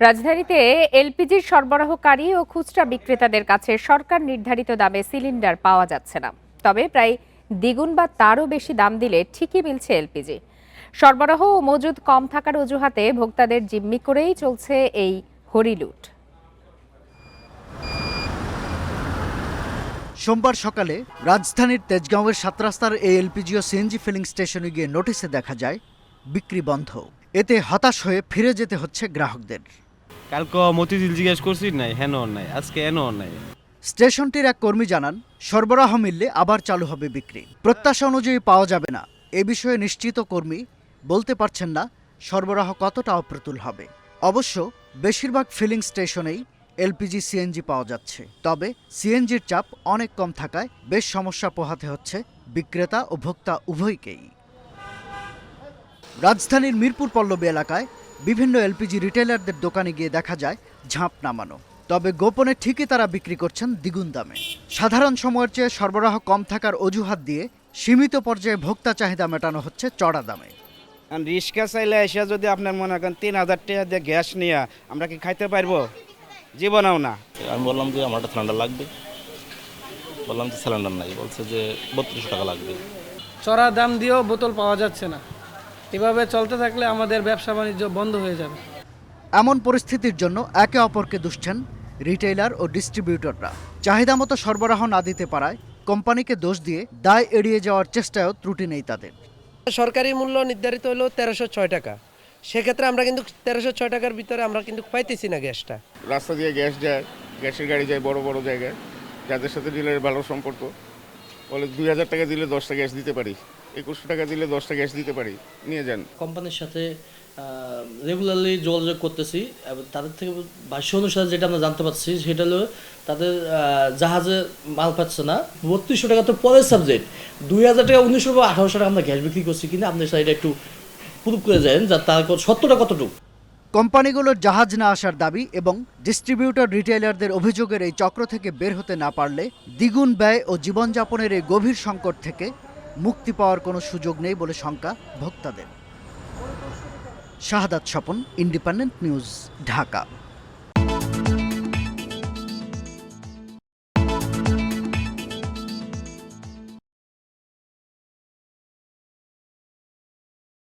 রাজধানীতে এলপিজির সরবরাহকারী ও খুচরা বিক্রেতাদের কাছে সরকার নির্ধারিত দামে সিলিন্ডার পাওয়া যাচ্ছে না। তবে প্রায় দ্বিগুণ বা তারও বেশি দাম দিলে ঠিকই মিলছে এলপিজি। সরবরাহ ও মজুদ কম থাকার অজুহাতে ভোক্তাদের জিম্মি করেই চলছে এই হরিলুট সোমবার সকালে রাজধানীর তেজগাঁওয়ের সাত রাস্তার এই এলপিজি ও সিএনজি ফিলিং স্টেশনে গিয়ে নোটিশে দেখা যায়, বিক্রি বন্ধ। এতে হতাশ হয়ে ফিরে যেতে হচ্ছে গ্রাহকদের। কালকে মতিঝিল জিজ্ঞেস করছি, নাই, হেন নাই, আজকে এন নাই? স্টেশনটির এক কর্মী জানান, সরবরাহ মিললে আবার চালু হবে বিক্রি। প্রত্যাশা অনুযায়ী পাওয়া যাবে না। এ বিষয়ে নিশ্চিত কর্মী বলতে পারছেন না সরবরাহ কতটা অপ্রতুল হবে। অবশ্য বেশিরভাগ ফিলিং স্টেশনেই এলপিজি সিএনজি পাওয়া যাচ্ছে। তবে সিএনজির চাপ অনেক কম থাকায় বেশ সমস্যা পোহাতে হচ্ছে বিক্রেতা ও ভোক্তা উভয়কেই। রাজধানীর মিরপুর পল্লবী এলাকায় বিভিন্ন এলপিজি রিটেলারদের দোকানে গিয়ে দেখা যায় ঝাঁপ নামানো। তবে গোপনে ঠিকই তারা বিক্রি করছেন দ্বিগুণ দামে। সাধারণ সময়ের চেয়ে সরবরাহ কম থাকার অজুহাত দিয়ে সীমিত পর্যায়ে ভোক্তা চাহিদা মেটানো হচ্ছে চড়া দামে। রিক্সা চাইলে এসে যদি আপনার মনে করেন তিন হাজার টাকা দিয়ে গ্যাস নিয়ে আমরা কি খাইতে পারব? জীবনেও না। আমি বললাম যে আমার একটা সিলিন্ডার লাগবে। বললাম যে সিলিন্ডার নাই বলছে যে বত্রিশশো টাকা লাগবে। চড়া দাম দিয়েও বোতল পাওয়া যাচ্ছে না। এভাবে চলতে থাকলে আমাদের ব্যবসা বাণিজ্য বন্ধ হয়ে যাবে। এমন পরিস্থিতির জন্য একে অপরকে দুষছেন রিটেইলার ও ডিস্ট্রিবিউটররা। চাহিদা মতো সরবরাহ না দিতে পারায় কোম্পানিকে দোষ দিয়ে দায় এড়িয়ে যাওয়ার চেষ্টায়ও ত্রুটি নেই তাদের। সরকারি মূল্য নির্ধারিত হলো তেরোশো ছয় টাকা। সেক্ষেত্রে আমরা কিন্তু তেরোশো ছয় টাকার ভিতরে আমরা কিন্তু পাইতেছি না গ্যাসটা। রাস্তা দিয়ে গ্যাস যায় গ্যাসের গাড়ি যায় বড় বড় জায়গায়। যাদের সাথে ডিলারের ভালো সম্পর্ক বলে দুই হাজার টাকা দিলে দশটা গ্যাস দিতে পারি, একুশশো টাকা দিলে দশটা গ্যাস দিতে পারি, নিয়ে যান। কোম্পানির সাথে রেগুলারলি যোগাযোগ করতেছি, এবং তাদের থেকে ভাষ্য অনুসারে যেটা আমরা জানতে পারছি, সেটা হলো তাদের জাহাজে মাল পাচ্ছে না, বত্রিশশো টাকা তো পরের সাবজেক্ট দুই হাজার টাকা উনিশশো বা আঠারোশো টাকা আমরা গ্যাস বিক্রি করছি কিনা আপনি সেটা একটু প্রুভ করে যান যা তার সত্যটা কতটুকু। কোম্পানিগুলোর জাহাজ না আসার দাবি এবং ডিস্ট্রিবিউটর রিটেলারদের অভিযোগের এই চক্র থেকে বের হতে না পারলে দ্বিগুণ ব্যয় ও জীবনযাপনের এই গভীর সংকট থেকে মুক্তি পাওয়ার কোনো সুযোগ নেই বলে শঙ্কা ভোক্তাদের। Shahadat Swapan Independent News Dhaka.